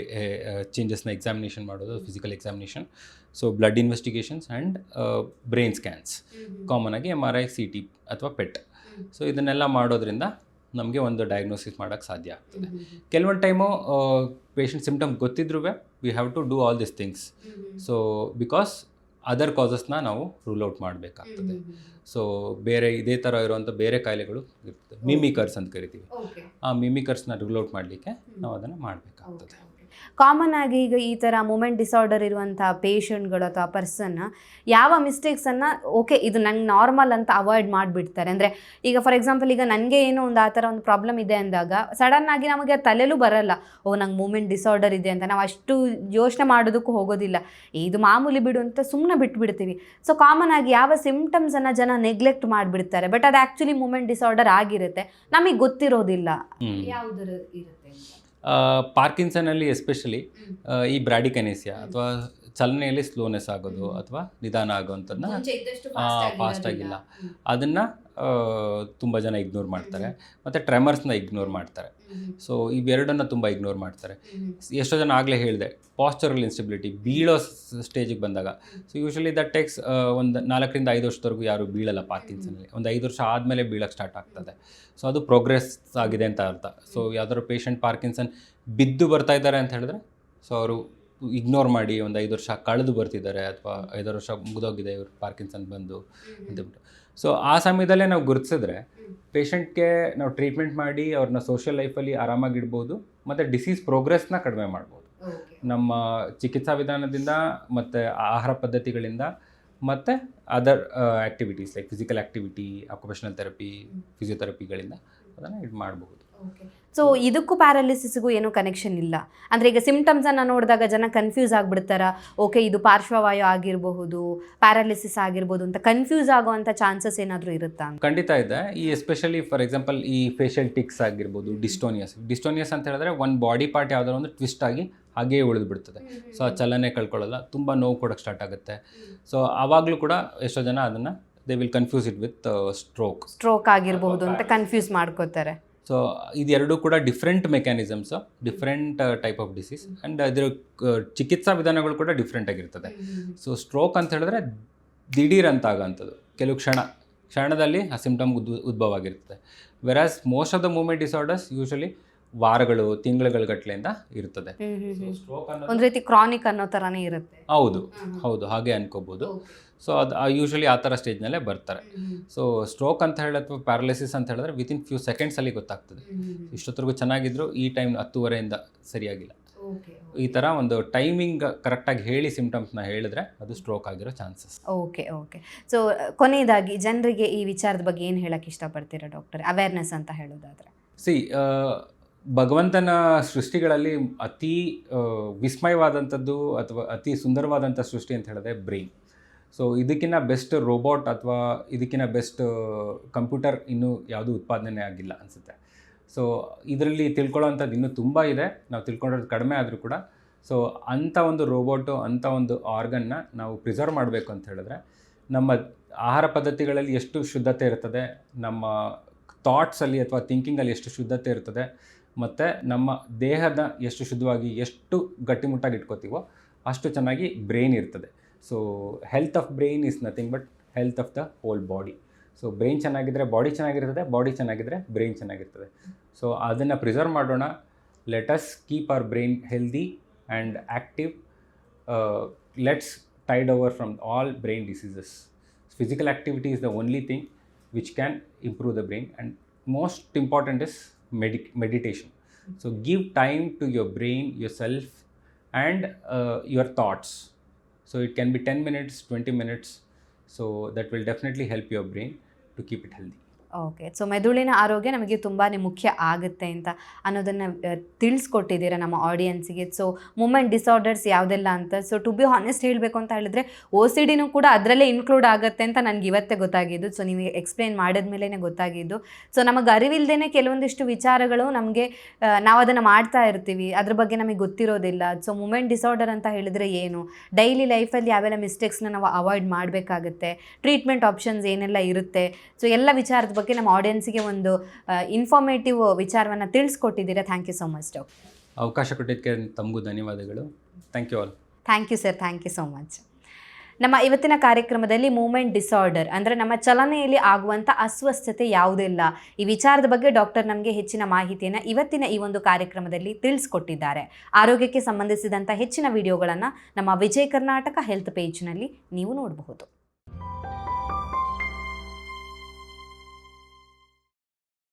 ಚೇಂಜಸ್ನ ಎಕ್ಸಾಮಿನೇಷನ್ ಮಾಡೋದು physical examination so blood investigations and brain scans common ಆಗಿ M R I C T ಅಥವಾ ಪೆಟ್ ಸೊ ಇದನ್ನೆಲ್ಲ ಮಾಡೋದ್ರಿಂದ ನಮಗೆ ಒಂದು ಡಯಾಗ್ನೋಸಿಸ್ ಮಾಡೋಕ್ಕೆ ಸಾಧ್ಯ. ಆಗ್ತದೆ ಕೆಲವೊಂದು ಟೈಮು ಪೇಷಂಟ್ ಸಿಮ್ಟಮ್ ಗೊತ್ತಿದ್ರೂ we have to do all this things so because other ಕಾಸಸ್ನ ನಾವು ರೂಲ್ ಔಟ್ ಮಾಡಬೇಕಾಗ್ತದೆ. ಸೊ ಬೇರೆ ಇದೇ ಥರ ಇರುವಂಥ ಬೇರೆ ಕಾಯಿಲೆಗಳು ಇರ್ತದೆ. ಮಿಮಿಕರ್ಸ್ ಅಂತ ಕರಿತೀವಿ. ಆ ಮಿಮಿಕರ್ಸ್ನ ರೂಲ್ ಔಟ್ ಮಾಡಲಿಕ್ಕೆ ನಾವು ಅದನ್ನು ಮಾಡಬೇಕಾಗ್ತದೆ. ಕಾಮನ್ ಆಗಿ ಈಗ ಈ ಥರ ಮೂಮೆಂಟ್ ಡಿಸಾರ್ಡರ್ ಇರುವಂಥ ಪೇಷಂಟ್ಗಳು ಅಥವಾ ಪರ್ಸನ್ ಯಾವ ಮಿಸ್ಟೇಕ್ಸನ್ನು ಓಕೆ ಇದು ನಂಗೆ ನಾರ್ಮಲ್ ಅಂತ ಅವಾಯ್ಡ್ ಮಾಡಿಬಿಡ್ತಾರೆ. ಅಂದರೆ ಈಗ ಫಾರ್ ಎಕ್ಸಾಂಪಲ್ ಈಗ ನನಗೆ ಏನೋ ಒಂದು ಆ ಥರ ಒಂದು ಪ್ರಾಬ್ಲಮ್ ಇದೆ ಅಂದಾಗ ಸಡನ್ ಆಗಿ ನಮಗೆ ತಲೆಲೂ ಬರಲ್ಲ. ಓ ನಂಗೆ ಮೂಮೆಂಟ್ ಡಿಸಾರ್ಡರ್ ಇದೆ ಅಂತ ನಾವು ಅಷ್ಟು ಯೋಚನೆ ಮಾಡೋದಕ್ಕೂ ಹೋಗೋದಿಲ್ಲ. ಇದು ಮಾಮೂಲಿ ಬಿಡು ಅಂತ ಸುಮ್ಮನೆ ಬಿಟ್ಬಿಡ್ತೀವಿ. ಸೊ ಕಾಮನ್ ಆಗಿ ಯಾವ ಸಿಂಪ್ಟಮ್ಸನ್ನು ಜನ ನೆಗ್ಲೆಕ್ಟ್ ಮಾಡಿಬಿಡ್ತಾರೆ. ಬಟ್ ಅದು ಆ್ಯಕ್ಚುಲಿ ಮೂಮೆಂಟ್ ಡಿಸಾರ್ಡರ್ ಆಗಿರುತ್ತೆ. ನಮಗೆ ಗೊತ್ತಿರೋದಿಲ್ಲ. ಯಾವುದರ ಇರುತ್ತೆ ಪಾರ್ಕಿನ್ಸನಲ್ಲಿ ಎಸ್ಪೆಷಲಿ ಈ ಬ್ರಾಡಿಕನೇಸಿಯಾ ಅಥವಾ ಚಲನೆಯಲ್ಲಿ ಸ್ಲೋನೆಸ್ ಆಗೋದು ಅಥವಾ ನಿಧಾನ ಆಗೋವಂಥದ್ದನ್ನ ಫಾಸ್ಟ್ ಆಗಿಲ್ಲ ಅದನ್ನು ತುಂಬ ಜನ ಇಗ್ನೋರ್ ಮಾಡ್ತಾರೆ. ಮತ್ತು ಟ್ರೆಮರ್ಸ್ನ ಇಗ್ನೋರ್ ಮಾಡ್ತಾರೆ. ಸೊ ಇವೆರಡನ್ನ ತುಂಬ ಇಗ್ನೋರ್ ಮಾಡ್ತಾರೆ. ಎಷ್ಟೋ ಜನ ಆಗಲೇ ಹೇಳಿದೆ ಪಾಸ್ಚರಲ್ ಇನ್ಸ್ಟೆಬಿಲಿಟಿ ಬೀಳೋ ಸ್ಟೇಜಿಗೆ ಬಂದಾಗ. ಸೊ ಯೂಶಲಿ ದಟ್ ಟೇಕ್ಸ್ ಒಂದು ನಾಲ್ಕರಿಂದ ಐದು ವರ್ಷದವರೆಗೂ ಯಾರು ಬೀಳಲ್ಲ ಪಾರ್ಕಿನ್ಸನಲ್ಲಿ ಒಂದು ಐದು ವರ್ಷ ಆದಮೇಲೆ ಬೀಳಕ್ಕೆ ಸ್ಟಾರ್ಟ್ ಆಗ್ತದೆ. ಸೊ ಅದು ಪ್ರೋಗ್ರೆಸ್ ಆಗಿದೆ ಅಂತ ಅರ್ಥ. ಸೊ ಯಾವ್ದಾದ್ರು ಪೇಷಂಟ್ ಪಾರ್ಕಿನ್ಸನ್ ಬಿದ್ದು ಬರ್ತಾ ಇದ್ದಾರೆ ಅಂತ ಹೇಳಿದ್ರೆ ಸೊ ಅವರು ಇಗ್ನೋರ್ ಮಾಡಿ ಒಂದು ಐದು ವರ್ಷ ಕಳೆದು ಬರ್ತಿದ್ದಾರೆ. ಅಥವಾ ಐದಾರು ವರ್ಷ ಮುಗಿದೋಗಿದೆ ಇವರು ಪಾರ್ಕಿನ್ಸನ್ ಬಂದು ಅಂತೇಳ್ಬಿಟ್ಟು ಸೊ ಆ ಸಮಯದಲ್ಲೇ ನಾವು ಗುರುತಿಸಿದ್ರೆ ಪೇಷಂಟ್ಗೆ ನಾವು ಟ್ರೀಟ್ಮೆಂಟ್ ಮಾಡಿ ಅವ್ರನ್ನ ಸೋಷಿಯಲ್ ಲೈಫಲ್ಲಿ ಆರಾಮಾಗಿಡ್ಬೋದು ಮತ್ತು ಡಿಸೀಸ್ ಪ್ರೋಗ್ರೆಸ್ನ ಕಡಿಮೆ ಮಾಡ್ಬೋದು. ನಮ್ಮ ಚಿಕಿತ್ಸಾ ವಿಧಾನದಿಂದ ಮತ್ತು ಆಹಾರ ಪದ್ಧತಿಗಳಿಂದ ಮತ್ತು other activities like physical activity occupational therapy ಫಿಸಿಯೋಥೆರಪಿಗಳಿಂದ ಅದನ್ನು ಇದು ಮಾಡಬಹುದು ಸೊ ಇದಕ್ಕೂ ಪ್ಯಾರಾಲಿಸಿಸ್ಗೂ ಏನೂ ಕನೆಕ್ಷನ್ ಇಲ್ಲ. ಅಂದರೆ ಈಗ ಸಿಮ್ಟಮ್ಸನ್ನು ನೋಡಿದಾಗ ಜನ ಕನ್ಫ್ಯೂಸ್ ಆಗಿಬಿಡ್ತಾರ? ಓಕೆ ಇದು ಪಾರ್ಶ್ವವಾಯು ಆಗಿರಬಹುದು ಪ್ಯಾರಾಲಿಸಿಸ್ ಆಗಿರ್ಬೋದು ಅಂತ ಕನ್ಫ್ಯೂಸ್ ಆಗುವಂಥ ಚಾನ್ಸಸ್ ಏನಾದರೂ ಇರುತ್ತಾ ಖಂಡಿತ ಇದೆ. ಈ ಎಸ್ಪೆಷಲಿ ಫಾರ್ ಎಕ್ಸಾಂಪಲ್ ಈ ಫೇಶಿಯಲ್ ಟಿಕ್ಸ್ ಆಗಿರ್ಬೋದು ಡಿಸ್ಟೋನಿಯಸ್ ಡಿಸ್ಟೋನಿಯಸ್ ಅಂತ ಹೇಳಿದ್ರೆ ಒಂದು ಬಾಡಿ ಪಾರ್ಟ್ ಯಾವುದಾದ್ರು ಒಂದು ಟ್ವಿಸ್ಟ್ ಆಗಿ ಹಾಗೇ ಉಳಿದು ಬಿಡ್ತದೆ ಸೊ ಆ ಚಲನೆ ಕಳ್ಕೊಳ್ಳಲ್ಲ. ತುಂಬ ನೋವು ಕೊಡೋಕ್ಕೆ ಸ್ಟಾರ್ಟ್ ಆಗುತ್ತೆ. ಸೊ ಆವಾಗಲೂ ಕೂಡ ಎಷ್ಟೋ ಜನ ಅದನ್ನು they will confuse it with stroke stroke ಆಗಿರಬಹುದು ಅಂತ ಕನ್ಫ್ಯೂಸ್ ಮಾಡ್ಕೋತಾರೆ. ಸೊ ಇದೆರಡೂ ಕೂಡ different mechanisms different type of disease and ಅದರ ಚಿಕಿತ್ಸಾ ವಿಧಾನಗಳು ಕೂಡ ಡಿಫ್ರೆಂಟ್ ಆಗಿರ್ತದೆ. ಸೊ ಸ್ಟ್ರೋಕ್ ಅಂತ ಹೇಳಿದ್ರೆ ದಿಢೀರ್ ಅಂತ ಆಗೋಂಥದ್ದು. ಕೆಲವು ಕ್ಷಣ ಕ್ಷಣದಲ್ಲಿ ಆ ಸಿಂಪ್ಟಮ್ ಉದ್ ಉದ್ಭವ ಆಗಿರ್ತದೆ whereas most of the movement disorders usually ವಾರಗಳು ತಿಂಗಳುಗಳ ಗಟ್ಟಲೆಯಿಂದ ಇರ್ತದೆ ಒಂದು ರೀತಿ ಕ್ರಾನಿಕ್ ಅನ್ನೋ ಥರನೇ ಇರುತ್ತೆ. ಹೌದು ಹೌದು ಹಾಗೆ ಅನ್ಕೋಬೋದು. ಸೊ ಅದು ಯೂಶ್ವಲಿ ಆ ಥರ ಸ್ಟೇಜ್ನಲ್ಲೇ ಬರ್ತಾರೆ. ಸೊ ಸ್ಟ್ರೋಕ್ ಅಂತ ಹೇಳಿ ಅಥವಾ ಪ್ಯಾರಲಿಸಿಸ್ ಅಂತ ಹೇಳಿದ್ರೆ ವಿತಿನ್ ಫ್ಯೂ ಸೆಕೆಂಡ್ಸಲ್ಲಿ ಗೊತ್ತಾಗ್ತದೆ. ಇಷ್ಟೊತ್ತರೆಗೂ ಚೆನ್ನಾಗಿದ್ರು ಈ ಟೈಮ್ ಹತ್ತುವರೆಯಿಂದ ಸರಿಯಾಗಿಲ್ಲ. ಈ ಥರ ಒಂದು ಟೈಮಿಂಗ್ ಕರೆಕ್ಟಾಗಿ ಹೇಳಿ ಸಿಂಪ್ಟಮ್ಸ್ನ ಹೇಳಿದ್ರೆ ಅದು ಸ್ಟ್ರೋಕ್ ಆಗಿರೋ ಚಾನ್ಸಸ್ ಓಕೆ ಓಕೆ ಸೊ ಕೊನೆಯದಾಗಿ ಜನರಿಗೆ ಈ ವಿಚಾರದ ಬಗ್ಗೆ ಏನು ಹೇಳಕ್ಕೆ ಇಷ್ಟಪಡ್ತೀರಾ ಡಾಕ್ಟರ್ ಅವೇರ್ನೆಸ್ ಅಂತ ಹೇಳೋದಾದ್ರೆ. ಸಿ ಭಗವಂತನ ಸೃಷ್ಟಿಗಳಲ್ಲಿ ಅತಿ ವಿಸ್ಮಯವಾದಂಥದ್ದು ಅಥವಾ ಅತಿ ಸುಂದರವಾದಂಥ ಸೃಷ್ಟಿ ಅಂತ ಹೇಳಿದ್ರೆ ಬ್ರೈನ್ ಸೊ ಇದಕ್ಕಿಂತ ಬೆಸ್ಟ್ ರೋಬೋಟ್ ಅಥವಾ ಇದಕ್ಕಿಂತ ಬೆಸ್ಟ್ ಕಂಪ್ಯೂಟರ್ ಇನ್ನೂ ಯಾವುದೂ ಉತ್ಪಾದನೆ ಆಗಿಲ್ಲ ಅನಿಸುತ್ತೆ. ಸೊ ಇದರಲ್ಲಿ ತಿಳ್ಕೊಳ್ಳೋವಂಥದ್ದು ಇನ್ನೂ ತುಂಬ ಇದೆ. ನಾವು ತಿಳ್ಕೊಂಡಿರೋದು ಕಡಿಮೆ ಆದರೂ ಕೂಡ. ಸೊ ಅಂಥ ಒಂದು ರೋಬೋಟು ಅಂಥ ಒಂದು ಆರ್ಗನ್ನ ನಾವು ಪ್ರಿಸರ್ವ್ ಮಾಡಬೇಕು ಅಂತ ಹೇಳಿದ್ರೆ, ನಮ್ಮ ಆಹಾರ ಪದ್ಧತಿಗಳಲ್ಲಿ ಎಷ್ಟು ಶುದ್ಧತೆ ಇರ್ತದೆ, ನಮ್ಮ ಥಾಟ್ಸಲ್ಲಿ ಅಥವಾ ಥಿಂಕಿಂಗಲ್ಲಿ ಎಷ್ಟು ಶುದ್ಧತೆ ಇರ್ತದೆ, ಮತ್ತು ನಮ್ಮ ದೇಹದ ಎಷ್ಟು ಶುದ್ಧವಾಗಿ ಎಷ್ಟು ಗಟ್ಟಿಮುಟ್ಟಾಗಿ ಇಟ್ಕೋತೀವೋ ಅಷ್ಟು ಚೆನ್ನಾಗಿ ಬ್ರೈನ್ ಇರ್ತದೆ. So health of brain is nothing but health of the whole body so brain ಚೆನ್ನಾಗಿದ್ದರೆ ಬಾಡಿ ಚೆನ್ನಾಗಿರ್ತದೆ ಬಾಡಿ ಚೆನ್ನಾಗಿದ್ದರೆ ಬ್ರೈನ್ ಚೆನ್ನಾಗಿರ್ತದೆ ಸೊ ಅದನ್ನು ಪ್ರಿಸರ್ವ್ ಮಾಡೋಣ let us keep our brain healthy and active let's tide over from all brain diseases physical activity is the only thing which can improve the brain and most important is medic- meditation so give time to your brain yourself and uh, your thoughts so it can be 10 minutes 20 minutes. So that will definitely help your brain to keep it healthy okay so ಮೆದುಳಿನ ಆರೋಗ್ಯ ನಮಗೆ ತುಂಬಾ ಮುಖ್ಯ ಆಗುತ್ತೆ ಅಂತ ಅನ್ನೋದನ್ನು ತಿಳಿಸ್ಕೊಟ್ಟಿದ್ದೀರಾ ನಮ್ಮ ಆಡಿಯನ್ಸಿಗೆ so moment disorders ಯಾವುದೆಲ್ಲ ಅಂತ? ಸೊ ಟು ಬಿ ಹಾನೆಸ್ಟ್ ಹೇಳಬೇಕು ಅಂತ ಹೇಳಿದ್ರೆ ಓ ಸಿ ಡಿನೂ ಕೂಡ ಅದರಲ್ಲೇ ಇನ್ಕ್ಲೂಡ್ ಆಗುತ್ತೆ ಅಂತ ನನಗೆ ಇವತ್ತೇ ಗೊತ್ತಾಗಿದ್ದು. ಸೊ ನೀವು ಎಕ್ಸ್ಪ್ಲೇನ್ ಮಾಡಿದ್ಮೇಲೇ ಗೊತ್ತಾಗಿದ್ದು. ಸೊ ನಮಗೆ ಅರಿವಿಲ್ಲದೇ ಕೆಲವೊಂದಿಷ್ಟು ವಿಚಾರಗಳು ನಮಗೆ ನಾವು ಅದನ್ನು ಮಾಡ್ತಾ ಇರ್ತೀವಿ. ಅದ್ರ ಬಗ್ಗೆ ನಮಗೆ ಗೊತ್ತಿರೋದಿಲ್ಲ. ಸೊ ಮೂಮೆಂಟ್ ಡಿಸಾರ್ಡರ್ ಅಂತ ಹೇಳಿದ್ರೆ ಏನು? ಡೈಲಿ ಲೈಫಲ್ಲಿ ಯಾವೆಲ್ಲ ಮಿಸ್ಟೇಕ್ಸ್ನ ನಾವು ಅವಾಯ್ಡ್ ಮಾಡಬೇಕಾಗುತ್ತೆ? ಟ್ರೀಟ್ಮೆಂಟ್ ಆಪ್ಷನ್ಸ್ ಏನೆಲ್ಲ ಇರುತ್ತೆ? ಸೊ ಎಲ್ಲ ವಿಚಾರದ ಬಗ್ಗೆ ನಮ್ಮ ಆಡಿಯನ್ಸ್ಗೆ ಒಂದು ಇನ್ಫಾರ್ಮೇಟಿವ್ ವಿಚಾರವನ್ನು ತಿಳಿಸ್ಕೊಟ್ಟಿದ್ದೀರಾ? Thank you so much doctor ಅವಕಾಶ ಕೊಟ್ಟಿದ್ದಕ್ಕೆ ತಮಗೂ ಧನ್ಯವಾದಗಳು. Thank you all thank you sir thank you so much ನಮ್ಮ ಇವತ್ತಿನ ಕಾರ್ಯಕ್ರಮದಲ್ಲಿ ಮೂಮೆಂಟ್ ಡಿಸಾರ್ಡರ್ ಅಂದರೆ ನಮ್ಮ ಚಲನೆಯಲ್ಲಿ ಆಗುವಂಥ ಅಸ್ವಸ್ಥತೆ ಯಾವುದಿಲ್ಲ ಈ ವಿಚಾರದ ಬಗ್ಗೆ ಡಾಕ್ಟರ್ ನಮಗೆ ಹೆಚ್ಚಿನ ಮಾಹಿತಿಯನ್ನು ಇವತ್ತಿನ ಈ ಒಂದು ಕಾರ್ಯಕ್ರಮದಲ್ಲಿ ತಿಳಿಸ್ಕೊಟ್ಟಿದ್ದಾರೆ. ಆರೋಗ್ಯಕ್ಕೆ ಸಂಬಂಧಿಸಿದಂಥ ಹೆಚ್ಚಿನ ವಿಡಿಯೋಗಳನ್ನು ನಮ್ಮ ವಿಜಯ ಕರ್ನಾಟಕ ಹೆಲ್ತ್ ಪೇಜ್ನಲ್ಲಿ ನೀವು ನೋಡಬಹುದು.